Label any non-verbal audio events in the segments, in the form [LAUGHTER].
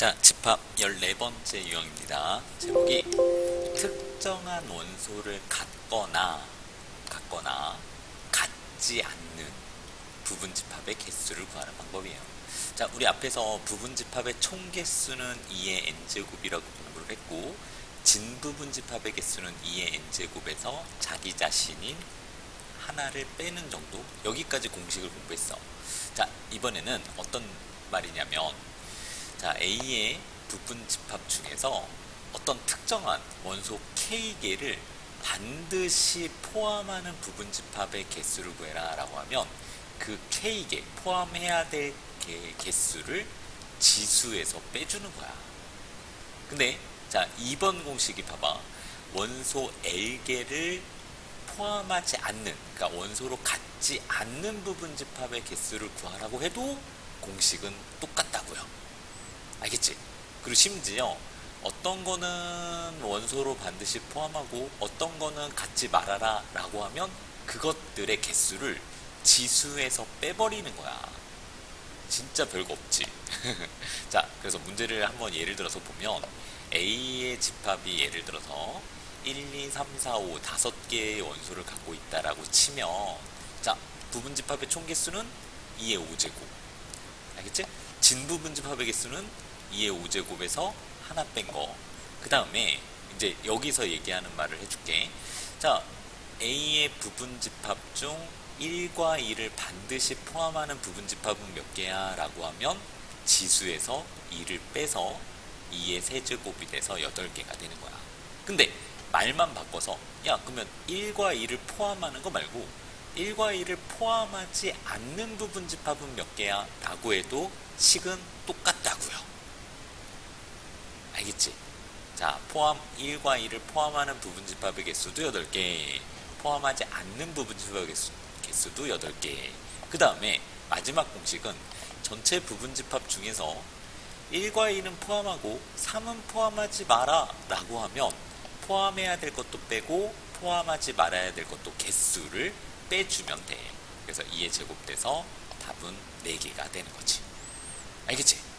자, 집합 14번째 유형입니다. 제목이 특정한 원소를 갖거나 갖거나 갖지 않는 부분 집합의 개수를 구하는 방법이에요. 자, 우리 앞에서 부분 집합의 총 개수는 2의 n제곱이라고 공부를 했고 진부분 집합의 개수는 2의 n제곱에서 자기 자신인 하나를 빼는 정도 여기까지 공식을 공부했어. 자, 이번에는 어떤 말이냐면 자, A의 부분 집합 중에서 어떤 특정한 원소 K개를 반드시 포함하는 부분 집합의 개수를 구해라 라고 하면 그 K개, 포함해야 될 개, 개수를 지수에서 빼주는 거야. 근데 자, 2번 공식이 봐봐. 원소 L개를 포함하지 않는, 그러니까 원소로 갖지 않는 부분 집합의 개수를 구하라고 해도 공식은 똑같다고요. 알겠지? 그리고 심지어 어떤 거는 원소로 반드시 포함하고 어떤 거는 갖지 말아라 라고 하면 그것들의 개수를 지수에서 빼버리는 거야. 진짜 별거 없지. [LAUGHS] 자, 그래서 문제를 한번 예를 들어서 보면 A의 집합이 예를 들어서 1, 2, 3, 4, 5 다섯 개의 원소를 갖고 있다라고 치면 자, 부분 집합의 총 개수는 2의 5제곱. 알겠지? 진부분 집합의 개수는 2의 5제곱에서 하나 뺀 거. 그 다음에 이제 여기서 얘기하는 말을 해줄게. 자, A의 부분 집합 중 1과 2를 반드시 포함하는 부분 집합은 몇 개야? 라고 하면 지수에서 2를 빼서 2의 세제곱이 돼서 8개가 되는 거야. 근데 말만 바꿔서 야 그러면 1과 2를 포함하는 거 말고 1과 2를 포함하지 않는 부분 집합은 몇 개야? 라고 해도 식은 똑같다고요. 알겠지? 자, 포함 1과 2를 포함하는 부분 집합의 개수도 8개, 포함하지 않는 부분 집합의 개수, 개수도 8개. 그 다음에 마지막 공식은 전체 부분 집합 중에서 1과 2는 포함하고 3은 포함하지 마라 라고 하면 포함해야 될 것도 빼고 포함하지 말아야 될 것도 개수를 빼주면 돼. 그래서 2의 제곱돼서 답은 4개가 되는 거지. 알겠지?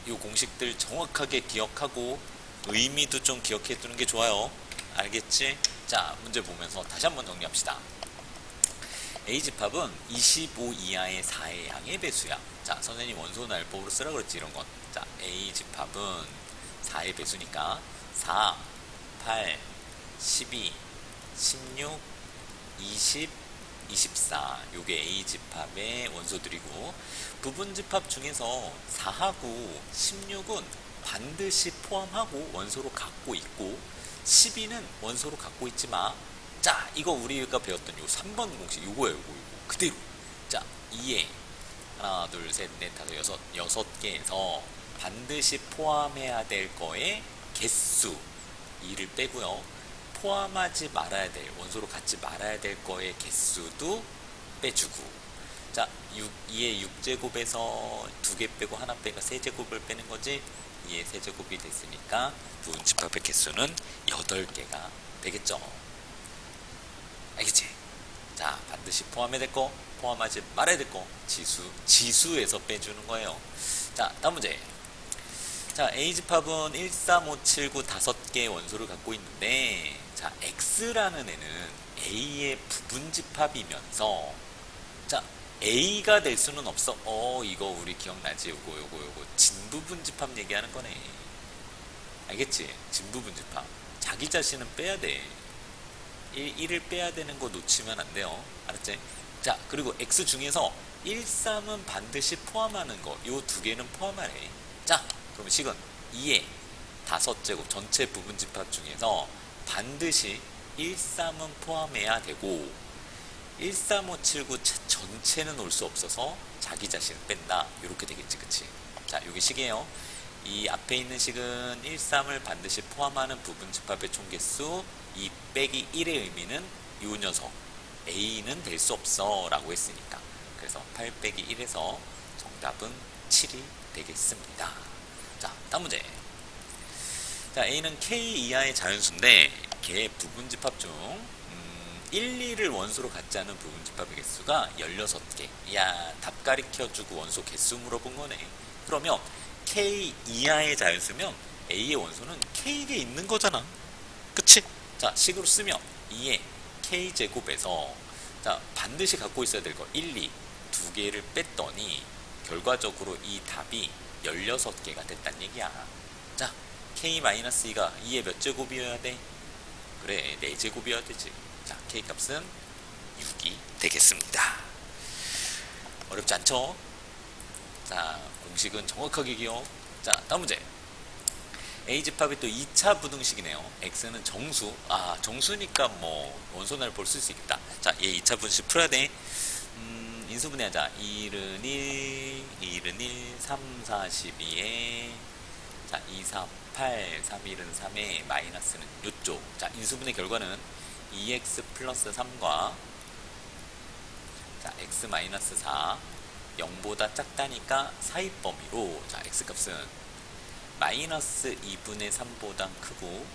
자, 이 공식들 정확하게 기억하고 의미도 좀 기억해 두는 게 좋아요. 알겠지? 자, 문제 보면서 다시 한번 정리합시다. A 집합은 25 이하의 4의 양의 배수야. 자, 선생님 원소 날법으로 쓰라 그랬지 이런 건. 자, A 집합은 4의 배수니까 4, 8, 12, 16, 20, 24. 요게 A 집합의 원소들이고 부분 집합 중에서 4하고 16은 반드시 포함하고 원소로 갖고 있고 12는 원소로 갖고 있지 마. 자, 이거 우리가 배웠던 요 3번 공식 요거예요, 요거, 요거. 그대로. 자, 2에 하나, 둘, 셋, 넷, 다섯, 여섯, 여섯 개에서 반드시 포함해야 될 거의 개수 2를 빼고요. 포함하지 말아야 될, 원소로 갖지 말아야 될 거의 개수도 빼주고. 자, 6, 2의 6제곱에서 두 개 빼고 하나 빼가 세제곱을 빼는 거지. 2의 세제곱이 됐으니까 부분 집합의 개수는 8개가 되겠죠. 알겠지? 자, 반드시 포함해야 될 거, 포함하지 말아야 될 거, 지수, 지수에서 빼주는 거예요. 자, 다음 문제. 자, A 집합은 1, 3, 5, 7, 9 다섯 개의 원소를 갖고 있는데, 자, X라는 애는 A의 부분 집합이면서, 자, A가 될 수는 없어. 어, 이거 우리 기억나지? 요거, 요거, 요거. 진부분 집합 얘기하는 거네. 알겠지? 진부분 집합. 자기 자신은 빼야 돼. 1, 1을 빼야 되는 거 놓치면 안 돼요. 알았지? 자, 그리고 X 중에서 1, 3은 반드시 포함하는 거. 요 두 개는 포함하래. 자, 그럼 식은 2의 다섯 제곱 전체 부분 집합 중에서 반드시 1, 3은 포함해야 되고 1, 3, 5, 7, 9 전체는 올 수 없어서 자기 자신을 뺀다. 이렇게 되겠지, 그치? 자, 여기 식이에요. 이 앞에 있는 식은 1, 3을 반드시 포함하는 부분 집합의 총 개수 2 빼기 1의 의미는 이 녀석 A는 될 수 없어 라고 했으니까 그래서 8 빼기 1에서 정답은 7이 되겠습니다. 자, 다음 문제. 자, A는 K 이하의 자연수인데 걔 부분 집합 중 음, 1, 2를 원소로 갖지 않은 부분 집합의 개수가 16개. 야, 답 가리켜 주고 원소 개수 물어본 거네. 그러면 K 이하의 자연수면 A의 원소는 K에 있는 거잖아. 그치? 자, 식으로 쓰면 2의 K제곱에서 자, 반드시 갖고 있어야 될 거 1, 2, 두 개를 뺐더니 결과적으로 이 답이 16개가 됐단 얘기야. 자, K-2가 2의 몇 제곱이어야 돼? 그래, 4제곱이어야 되지. 자, K 값은 6이 되겠습니다. 어렵지 않죠? 자, 공식은 정확하게 기억. 자, 다음 문제. A 집합이 또 2차 부등식이네요. X는 정수. 아, 정수니까 뭐 원소날 볼수 있겠다. 자, 얘 2차 분식 풀어야 돼. 음, 인수분해하자. 1은 1, 1은 1, 3, 4, 12에 자, 2, 3, 8, 3, 1은 3에 마이너스는 요쪽. 자, 인수분해 결과는 2x 플러스 3과 자, x 마이너스 4 0보다 작다니까 사입 범위로. 자, x 값은 마이너스 2분의 3보다 크고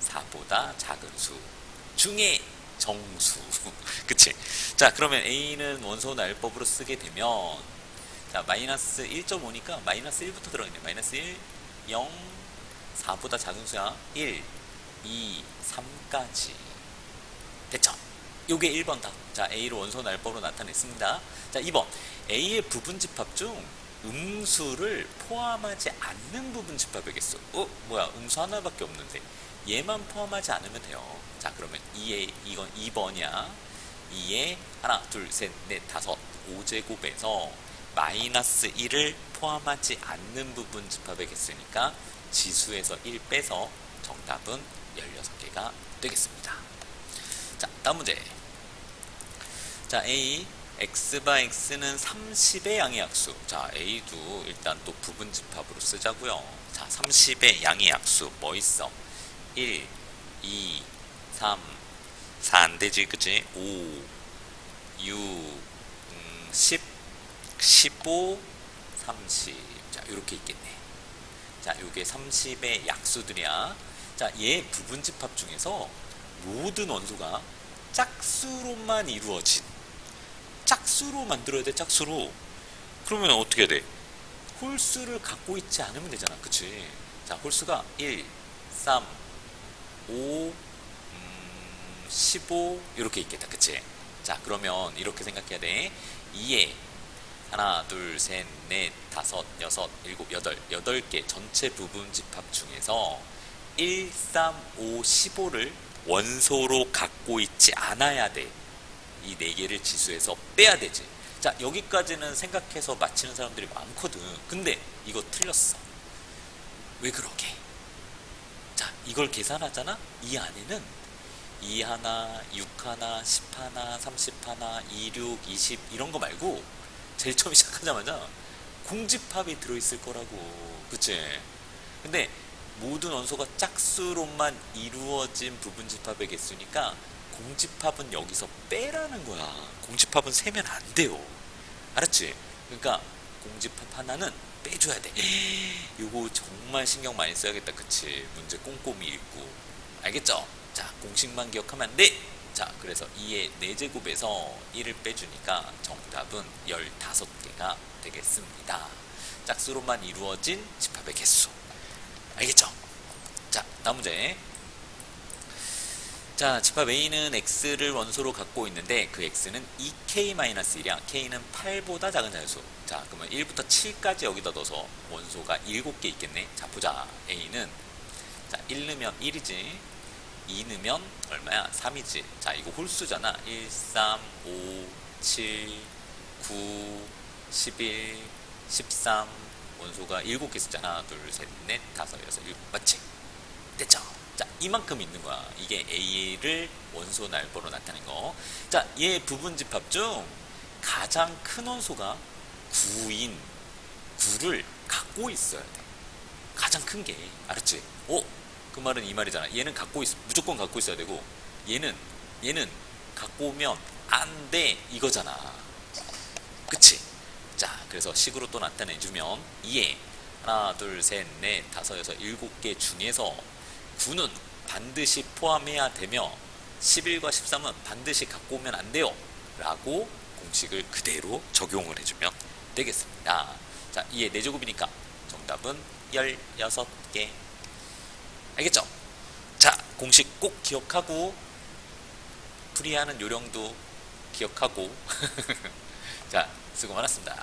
4보다 작은 수 중에 정수. [LAUGHS] 그치? 자 그러면 a는 원소 날법으로 쓰게 되면 자 마이너스 1.5니까 마이너스 1부터 들어있네. 마이너스 1 0 4보다 작은 수야 1 2 3까지 됐죠 요게 1번 답. 자, A를 원소 날법으로 나타냈습니다. 자, 2번. A의 부분 집합 중 음수를 포함하지 않는 부분 집합이겠어. 어, 뭐야? 음수 하나밖에 없는데. 얘만 포함하지 않으면 돼요. 자, 그러면 2에, 이건 2번이야. 2에 하나, 둘, 셋, 넷, 다섯, 5제곱에서 마이너스 1을 포함하지 않는 부분 집합이겠으니까 지수에서 1 빼서 정답은 16개가 되겠습니다. 자, 다음 문제. 자, A. x 바 x는 30의 양의 약수. 자, A도 일단 또 부분 집합으로 쓰자고요. 자, 30의 양의 약수 뭐 있어? 1, 2, 3, 4 안 되지, 그치? 5, 6, 음, 10, 15, 30. 자, 이렇게 있겠네. 자, 요게 30의 약수들이야. 자, 얘 부분 집합 중에서 모든 원소가 짝수로만 이루어진 짝수로 만들어야 돼 짝수로. 그러면 어떻게 해야 돼? 홀수를 갖고 있지 않으면 되잖아. 그치? 자 홀수가 1 3 5 음, 15 이렇게 있겠다. 그치? 자 그러면 이렇게 생각해야 돼. 2에 하나 둘 셋 넷 다섯 여섯 일곱 여덟 여덟 개 전체 부분 집합 중에서 1, 3, 5, 15를 원소로 갖고 있지 않아야 돼. 이 네 개를 지수에서 빼야 되지. 자, 여기까지는 생각해서 맞히는 사람들이 많거든. 근데 이거 틀렸어. 왜 그러게? 자, 이걸 계산하잖아? 이 안에는 2 하나, 6 하나, 10 하나, 30 하나, 26, 20 이런 거 말고 제일 처음 시작하자마자 공집합이 들어있을 거라고. 그치? 근데 모든 원소가 짝수로만 이루어진 부분 집합의 개수니까 공집합은 여기서 빼라는 거야. 공집합은 세면 안 돼요. 알았지? 그러니까 공집합 하나는 빼줘야 돼. [GASPS] 이거 정말 신경 많이 써야겠다. 그치? 문제 꼼꼼히 읽고. 알겠죠? 자, 공식만 기억하면 안 돼. 자, 그래서 2의 4제곱에서 1을 빼주니까 정답은 15개가 되겠습니다. 짝수로만 이루어진 집합의 개수. 알겠죠? 자, 다음 문제. 자, 집합 A는 X를 원소로 갖고 있는데 그 X는 2K-1이야. K는 8보다 작은 자연수. 자, 그러면 1부터 7까지 여기다 넣어서 원소가 7개 있겠네. 자, 보자. A는 자, 1 넣으면 1이지. 2 넣으면 얼마야? 3이지. 자, 이거 홀수잖아. 1, 3, 5, 7, 9, 11, 13, 원소가 7개 쓰잖아. 둘, 셋, 넷, 다섯, 여섯. 맞지? 됐죠? 자, 이만큼 있는 거야. 이게 A를 원소 날보로 나타낸 거. 자, 얘 부분 집합 중 가장 큰 원소가 9인 9를 갖고 있어야 돼. 가장 큰 게. 알았지? 오! 그 말은 이 말이잖아. 얘는 갖고 있, 무조건 갖고 있어야 되고, 얘는, 얘는 갖고 오면 안 돼. 이거잖아. 그치? 자, 그래서 식으로 또 나타내주면 2에 하나, 둘, 셋, 넷, 다섯, 여섯, 일곱 개 중에서 9는 반드시 포함해야 되며 11과 13은 반드시 갖고 오면 안 돼요. 라고 공식을 그대로 적용을 해주면 되겠습니다. 자, 2의 4제곱이니까 정답은 16개. 알겠죠? 자, 공식 꼭 기억하고 풀이하는 요령도 기억하고 [LAUGHS] 자, 수고 많았습니다.